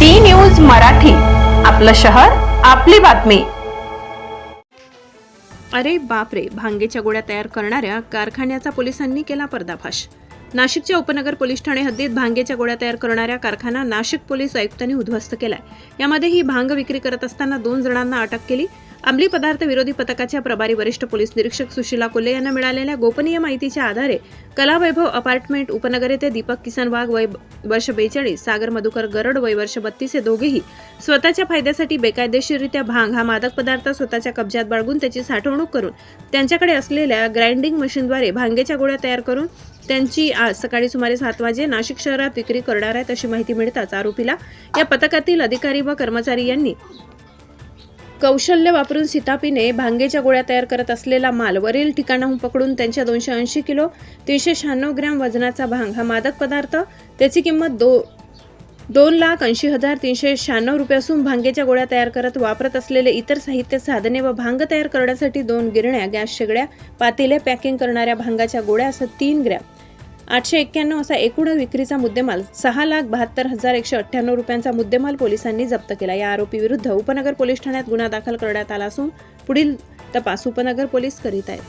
D news Marathi आपलं शहर आपली बातमी. अरे बापरे भांगेच्या गोळ्या तयार करणाऱ्या कारखान्याचा पोलिसांनी केला पर्दाफाश. नाशिकच्या उपनगर पोलीस ठाणे हद्दीत भांगेच्या गोळ्या तयार करणाऱ्या कारखाना नाशिक पोलीस आयुक्तांनी उद्ध्वस्त केलाय. यामध्ये ही भांग विक्री करत असताना दोन जणांना अटक केली अंमली पदार्थ विरोधी पथकाच्या प्रभारी वरिष्ठ पोलीस निरीक्षक सुशीला कोल्हे यांना मिळालेल्या गोपनीय माहितीच्या आधारे कलावैभव अपार्टमेंट उपनगर येथे दीपक किसन वाघ वय वर्ष बेचाळीस सागर मधुकर गरड वय वर्ष बत्तीस हे दोघेही स्वतःच्या फायद्यासाठी बेकायदेशीररित्या भांग हा मादक पदार्थ स्वतःच्या कब्जात बाळगून त्याची साठवणूक करून त्यांच्याकडे असलेल्या ग्राइंडिंग मशीनद्वारे भांगेच्या गोळ्या तयार करून त्यांची आज सकाळी सुमारे सात वाजे नाशिक शहरात विक्री करणार आहेत अशी माहिती मिळताच आरोपीला या पथकातील अधिकारी व कर्मचारी यांनी कौशल्य वापरून सितापीने भांगेच्या गोळ्या तयार करत असलेला माल वरील ठिकाणाहून पकडून त्यांच्या दोनशे ऐंशी किलो तीनशे शहाण्णव ग्रॅम वजनाचा भांग हा मादक पदार्थ त्याची किंमत दो दोन लाख ऐंशी हजार तीनशे शहाण्णव रुपये असून भांगेच्या गोळ्या तयार करत वापरत असलेले इतर साहित्य साधने व भांग तयार करण्यासाठी दोन गिरण्या गॅस शेगड्या पातेले पॅकिंग करणाऱ्या भांगाच्या गोळ्या असं तीन ग्रॅम. आठशे एक्क्याण्णव असा एकूण विक्रीचा मुद्देमाल सहा लाख बहात्तर हजार एकशे अठ्ठ्याण्णव रुपयांचा मुद्देमाल पोलिसांनी जप्त केला. या आरोपी विरुद्ध उपनगर पोलीस ठाण्यात गुन्हा दाखल करण्यात आला असून पुढील तपास उपनगर पोलीस करीत आहेत.